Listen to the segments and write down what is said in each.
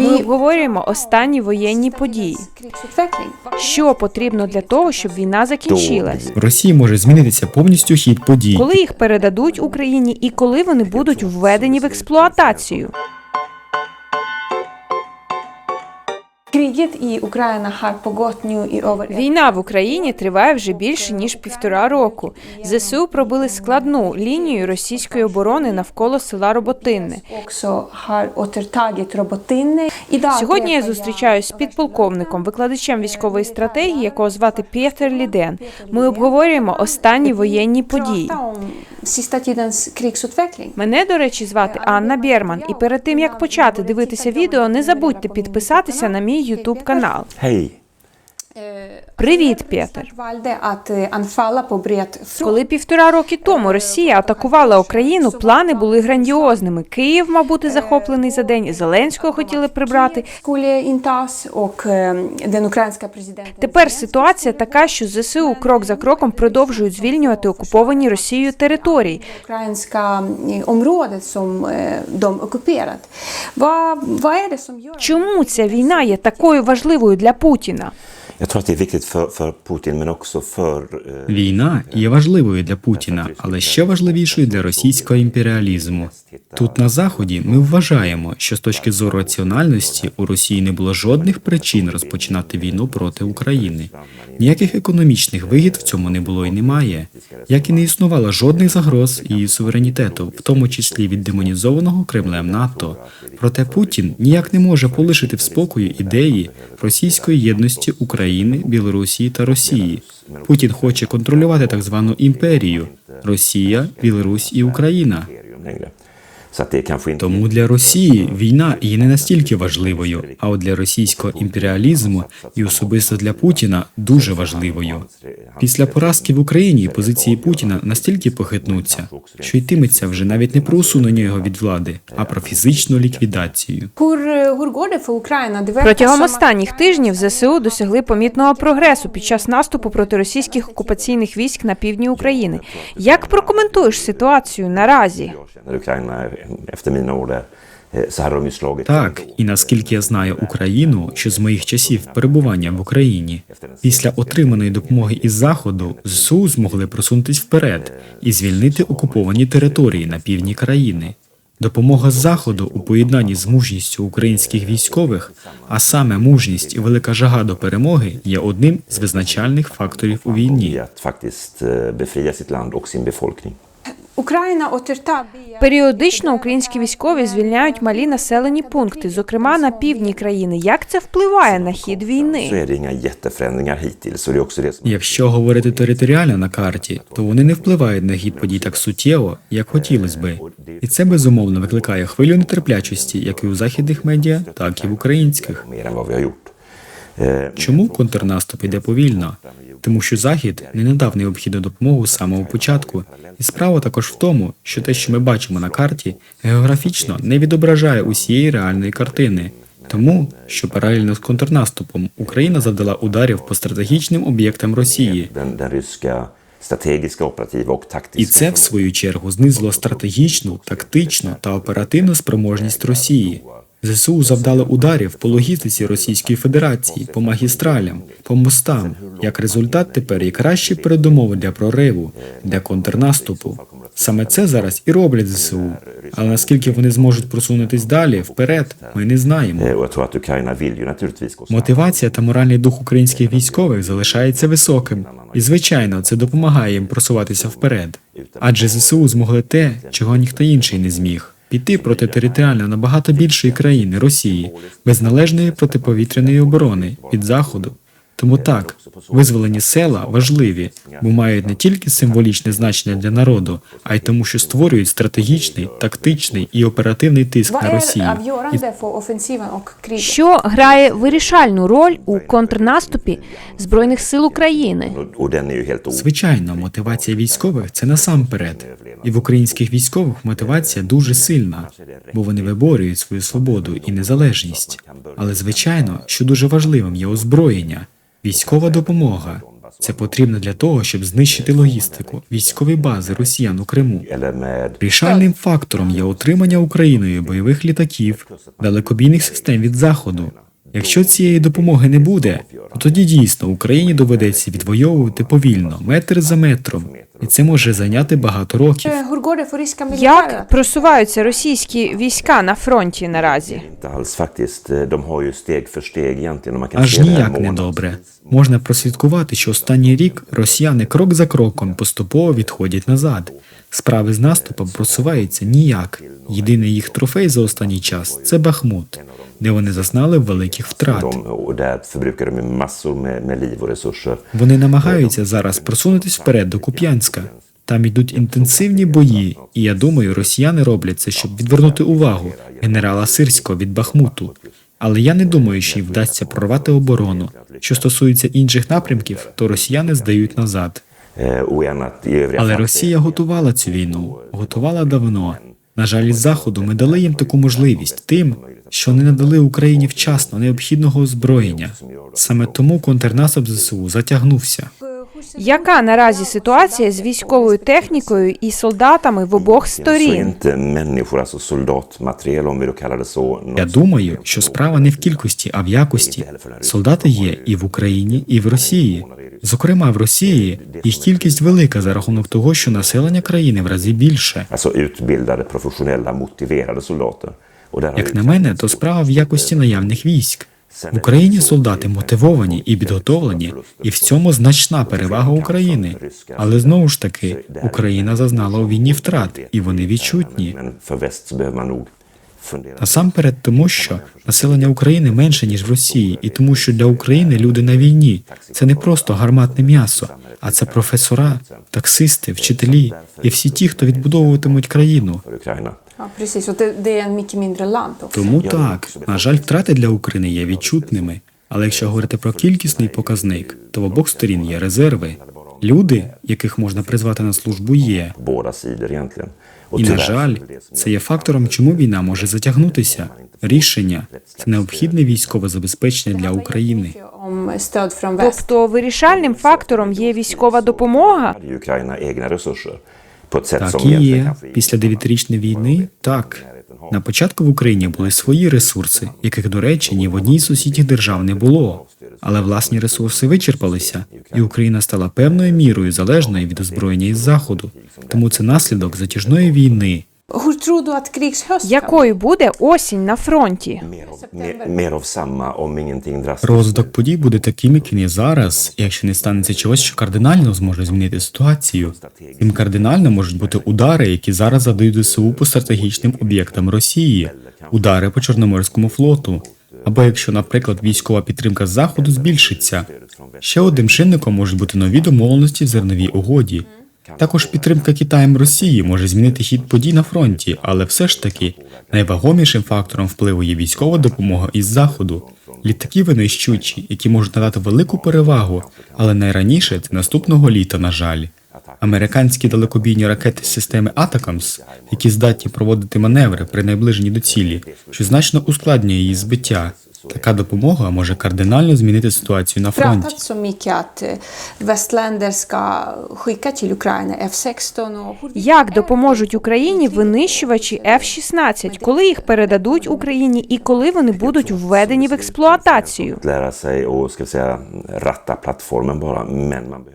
Ми обговорюємо останні воєнні події. Що потрібно для того, щоб війна закінчилась? В Росії може змінитися повністю хід подій. Коли їх передадуть Україні і коли вони будуть введені в експлуатацію? Війна в Україні триває вже більше ніж півтора року. ЗСУ пробили складну лінію російської оборони навколо села Роботинне. Сьогодні я зустрічаюсь з підполковником, викладачем військової стратегії, якого звати Пєтер Ліден. Ми обговорюємо останні воєнні події. Мене, до речі, звати Анна Бєрман. І перед тим як почати дивитися відео, не забудьте підписатися на мій Ютуб канал. Hej! Привіт, Пєтер. Коли півтора роки тому Росія атакувала Україну, плани були грандіозними. Київ мав бути захоплений за день. Зеленського хотіли прибрати. Тепер ситуація така, що ЗСУ крок за кроком продовжують звільнювати окуповані Росією території. är det som gör Чому ця війна є такою важливою для Путіна? Eh, Війна є важливою для Путіна, але ще важливішою для російського імперіалізму. Тут на заході ми вважаємо, що з точки зору раціональності у Росії не було жодних причин розпочинати війну проти України. Ніяких економічних вигід в цьому не було і немає, як і не існувало жодних загроз її суверенітету, в тому числі від демонізованого Кремлем НАТО. Проте Путін ніяк не може полишити в спокою ідеї російської єдності України, Білорусі та Росії. Путін хоче контролювати так звану імперію Росія, Білорусь і Україна. Тому для Росії війна є не настільки важливою, а от для російського імперіалізму і особисто для Путіна дуже важливою. Після поразки в Україні позиції Путіна настільки похитнуться, що йтиметься вже навіть не про усунення його від влади, а про фізичну ліквідацію. Протягом останніх тижнів ЗСУ досягли помітного прогресу під час наступу проти російських окупаційних військ на півдні України. Як прокоментуєш ситуацію наразі? Так, і наскільки я знаю Україну, що з моїх часів перебування в Україні, після отриманої допомоги із заходу ЗСУ змогли просунутись вперед і звільнити окуповані території на півдні країни. Допомога заходу у поєднанні з мужністю українських військових, а саме мужність і велика жага до перемоги, є одним з визначальних факторів у війні. Періодично українські військові звільняють малі населені пункти, зокрема на півдні країни. Як це впливає на хід війни? Якщо говорити територіально на карті, то вони не впливають на хід подій так суттєво, як хотілось би. І це безумовно викликає хвилю нетерплячості як і у західних медіа, так і в українських. Eh, Чому контрнаступ іде повільно? Тому що Захід не надав необхідну допомогу з самого початку. І справа також в тому, що те, що ми бачимо на карті, географічно не відображає усієї реальної картини. Тому, що паралельно з контрнаступом Україна завдала ударів по стратегічним об'єктам Росії. І це, в свою чергу, знизило стратегічну, тактичну та оперативну спроможність Росії. ЗСУ завдали ударів по логістиці Російської Федерації, по магістралям, по мостам. Як результат, тепер є кращі передумови для прориву, для контрнаступу. Саме це зараз і роблять ЗСУ. Але наскільки вони зможуть просунутись далі, вперед, ми не знаємо. Snabbt. Мотивація та моральний дух українських військових залишається високим, і звичайно, це допомагає їм просуватися вперед. Адже ЗСУ змогли те, чого ніхто інший не зміг. Піти проти територіально набагато більшої країни Росії без належної протиповітряної оборони від заходу. Тому так, визволені села важливі, бо мають не тільки символічне значення для народу, а й тому, що створюють стратегічний, тактичний і оперативний тиск на Росію. Що грає вирішальну роль у контрнаступі збройних сил України? Звичайно, мотивація військових це насамперед. І в українських військових мотивація дуже сильна, бо вони виборюють свою свободу і незалежність. Але звичайно, що дуже важливим є озброєння, військова допомога. Це потрібно для того, щоб знищити логістику, військові бази росіян у Криму. Рішальним фактором є отримання Україною бойових літаків, далекобійних систем від заходу. Якщо цієї допомоги не буде, то тоді дійсно Україні доведеться відвоювати повільно, метр за метром, і це може зайняти багато років. Як просуваються російські війська на фронті наразі? kan Аж ніяк не добре. Можна прослідкувати, що останній рік росіяни крок за кроком поступово відходять назад. Справи з наступом просуваються ніяк. Єдиний їх трофей за останній час це Бахмут, де вони зазнали великих втрат. Вони намагаються зараз просунутись вперед до Куп'янська. Там йдуть інтенсивні бої, і я думаю, росіяни роблять це, щоб відвернути увагу генерала Сирського від Бахмуту. Але я не думаю, що їм вдасться прорвати оборону. Що стосується інших напрямків, то росіяни здають назад. Övriga Але Росія готувала цю війну, готувала давно. На жаль, із заходу ми дали їм таку можливість тим, що не надали Україні вчасно необхідного озброєння. Саме тому контрнаступ ЗСУ затягнувся. Яка наразі ситуація з військовою технікою і солдатами в обох сторін? Я думаю, що справа не в кількості, а в якості. Солдати є і в Україні, і в Росії. Зокрема, в Росії їх кількість велика за рахунок того, що населення країни в рази більше. Як на мене, то справа в якості наявних військ. В Україні солдати мотивовані і підготовлені, і в цьому значна перевага України. Але знову ж таки, Україна зазнала у війні втрат, і вони відчутні. Насамперед тому, що населення України менше ніж в Росії, і тому, що для України люди на війні це не просто гарматне м'ясо, а це професора, таксисти, вчителі і всі ті, хто відбудовуватимуть країну. Тому так, на жаль, втрати для України є відчутними. Але якщо говорити про кількісний показник, то в обох сторін є резерви. Люди, яких можна призвати на службу, є. І на жаль, це є фактором, чому війна може затягнутися. Рішення це необхідне військове забезпечення для України. Тобто вирішальним фактором є військова допомога. Так і є. Після дев'ятирічної війни так. На початку в Україні були свої ресурси, яких, до речі, ні в одній з сусідніх держав не було. Але власні ресурси вичерпалися, і Україна стала певною мірою залежною від озброєння із заходу. Тому це наслідок затяжної війни. Du att krigshösten... Якою буде осінь на фронті? Розвиток подій буде таким, як він є зараз, і якщо не станеться чогось, що кардинально зможе змінити ситуацію. Тим кардинально можуть бути удари, які зараз задають ЗСУ по стратегічним об'єктам Росії, удари по Чорноморському флоту. Або якщо, наприклад, військова підтримка з заходу збільшиться. Ще одним чинником можуть бути нові домовленості в зерновій угоді. Також підтримка Китаєм Росії може змінити хід подій на фронті, але все ж таки найвагомішим фактором впливу є військова допомога із заходу. Літаки винищуючі, які можуть надати велику перевагу, але найраніше це наступного літа, на жаль. Американські далекобійні ракети системи Атакамс, які здатні проводити маневри при наближенні до цілі, що значно ускладнює її збиття. Така допомога може кардинально змінити ситуацію на фронті. pratat så mycket att eh, västländer ska skicka till Ukraina F16 och hur Як допоможуть Україні винищувачі F-16, коли їх передадуть Україні і коли вони будуть введені в експлуатацію?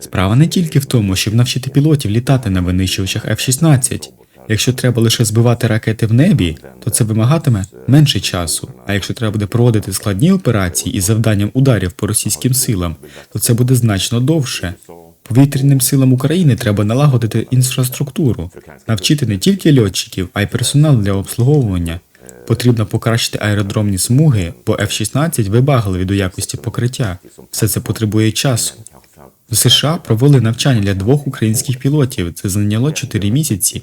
Справа не тільки в тому, щоб навчити пілотів літати на винищувачах F-16. Якщо треба лише збивати ракети в небі, то це вимагатиме менше часу. А якщо треба буде проводити складні операції із завданням ударів по російським силам, то це буде значно довше. Повітряним силам України треба налагодити інфраструктуру, навчити не тільки льотчиків, а й персонал для обслуговування. Потрібно покращити аеродромні смуги, бо F-16 вибагливі до якості покриття. Все це потребує часу. В США провели навчання для двох українських пілотів. Це зайняло 4 місяці.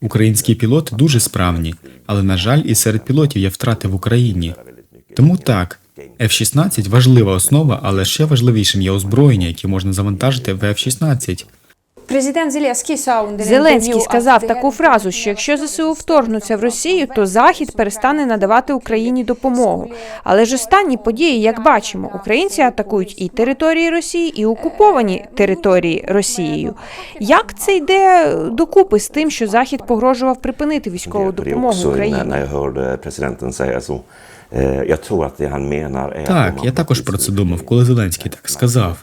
Українські пілоти дуже справні, але на жаль, і серед пілотів є втрати в Україні. Тому так, F-16 важлива основа, але ще важливішим є озброєння, яке можна завантажити в F-16. Sa Зеленський сказав таку фразу, що якщо ЗСУ вторгнуться в Росію, то Захід перестане надавати Україні допомогу. Але ж останні події, як бачимо, українці атакують і території Росії, і окуповані території Росією. Як це йде докупи з тим, що Захід погрожував припинити військову допомогу Україні? att om Так, я також про це думав, коли Зеленський так сказав.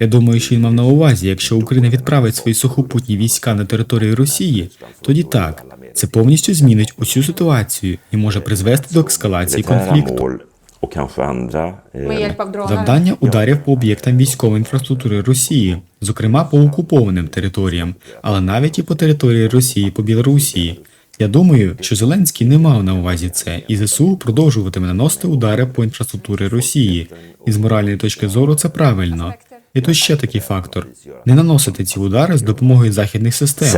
Я думаю, що він мав на увазі, якщо Україна відправить свої сухопутні війська на територію Росії, тоді так, це повністю змінить усю ситуацію і може призвести до ескалації конфлікту. droner. Завдання ударів по об'єктам військової інфраструктури Росії, зокрема по окупованим територіям, але навіть і по території Росії по Білорусі. Я думаю, що Зеленський не мав на увазі це, і ЗСУ продовжуватиме наносити удари по інфраструктурі Росії. І з моральної точки зору це правильно. І тут ще такий фактор: не наносити ці удари з допомогою західних систем.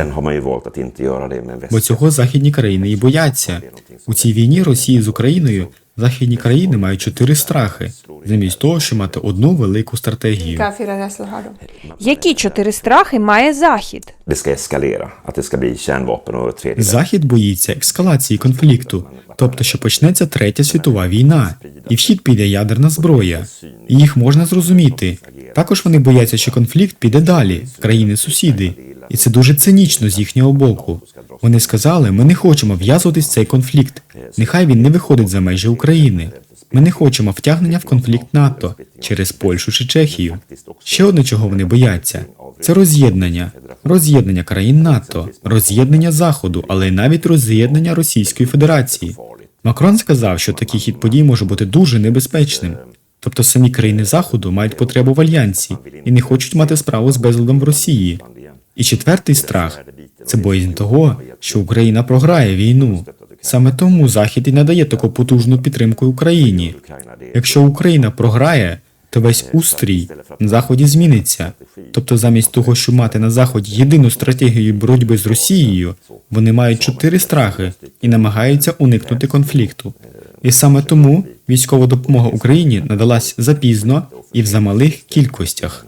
Бо цього західні країни і бояться. У цій війні Росії з Україною західні країни мають чотири страхи, замість того, щоб мати одну велику стратегію. Які чотири страхи має Захід? Захід боїться ескалації конфлікту, тобто що почнеться третя світова війна, і в хід піде ядерна зброя. І їх можна зрозуміти. Також вони бояться, що конфлікт піде далі в країни-сусіди, і це дуже цинічно з їхнього боку. Вони сказали: ми не хочемо в'язуватись в цей конфлікт. Нехай він не виходить за межі України. Ми не хочемо втягнення в конфлікт НАТО через Польщу чи Чехію. Ще одне, чого вони бояться, це роз'єднання, роз'єднання країн НАТО, роз'єднання Заходу, але й навіть роз'єднання Російської Федерації. Макрон сказав, що такий хід подій може бути дуже небезпечним. Тобто самі країни Заходу мають потребу в альянсі і не хочуть мати справу з безладом в Росії. І четвертий страх це боязнь того, що Україна програє війну. Саме тому Захід і надає таку потужну підтримку Україні. Якщо Україна програє, то весь устрій на заході зміниться. Тобто, замість того, щоб мати на заході єдину стратегію боротьби з Росією, вони мають чотири страхи і намагаються уникнути конфлікту. І саме тому військова допомога Україні надалась запізно і в замалих кількостях.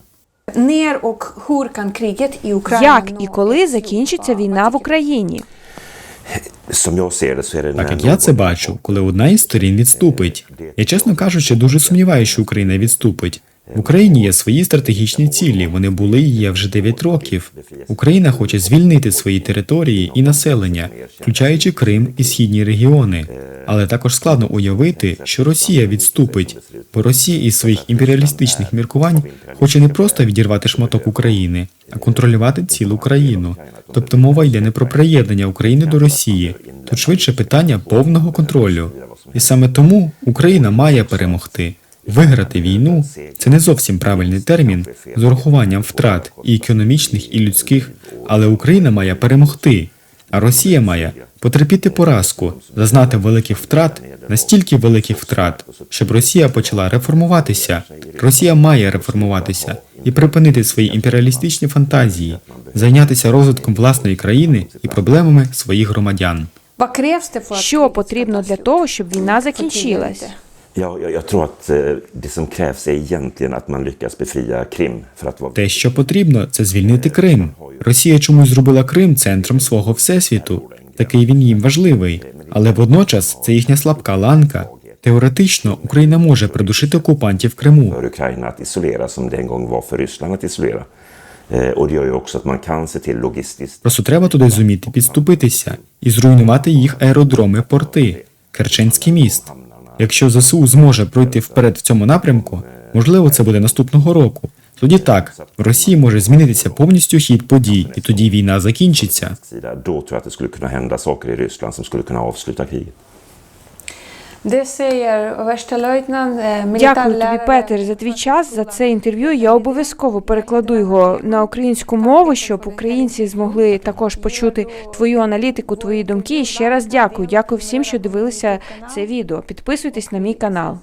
Як і коли закінчиться війна в Україні? Так як я це бачу, коли одна із сторін відступить. Я чесно кажучи, дуже сумніваюся, що Україна відступить. В Україні є свої стратегічні цілі. Вони були і є вже 9 років. Україна хоче звільнити свої території і населення, включаючи Крим і східні регіони. Але також складно уявити, що Росія відступить, бо Росія із своїх імперіалістичних міркувань хоче не просто відірвати шматок України, а контролювати цілу країну. Тобто мова йде не про приєднання України до Росії, тут швидше питання повного контролю. І саме тому Україна має перемогти. Виграти війну це не зовсім правильний термін з урахуванням втрат і економічних, і людських, але Україна має перемогти, а Росія має потерпіти поразку, зазнати великих втрат, настільки великих втрат, щоб Росія почала реформуватися. Росія має реформуватися і припинити свої імперіалістичні фантазії, зайнятися розвитком власної країни і проблемами своїх громадян. Що потрібно для того, щоб війна закінчилась? Ja, jag, jag tror att eh, det som krävs är egentligen att man lyckas befria Krim. För att vara... Те, що потрібно, це звільнити Крим. Росія чомусь зробила Крим центром свого всесвіту. Такий він їм важливий, але водночас це їхня слабка ланка. Теоретично Україна може придушити окупантів в Криму. Ukraina att isolera som det en gång var för Ryssland att isolera. Eh, och det gör ju också att man kan se till logistiskt Просто треба туди зуміти підступитися і зруйнувати їх аеродроми, порти, Керченський міст. Якщо ЗСУ зможе пройти вперед в цьому напрямку, можливо, це буде наступного року. Тоді так, в Росії може змінитися повністю хід подій, і тоді війна закінчиться. Дякую тобі. Петер, за твій час за це інтерв'ю. Я обов'язково перекладу його на українську мову, щоб українці змогли також почути твою аналітику, твої думки. І ще раз дякую. Дякую всім, що дивилися це відео. Підписуйтесь на мій канал.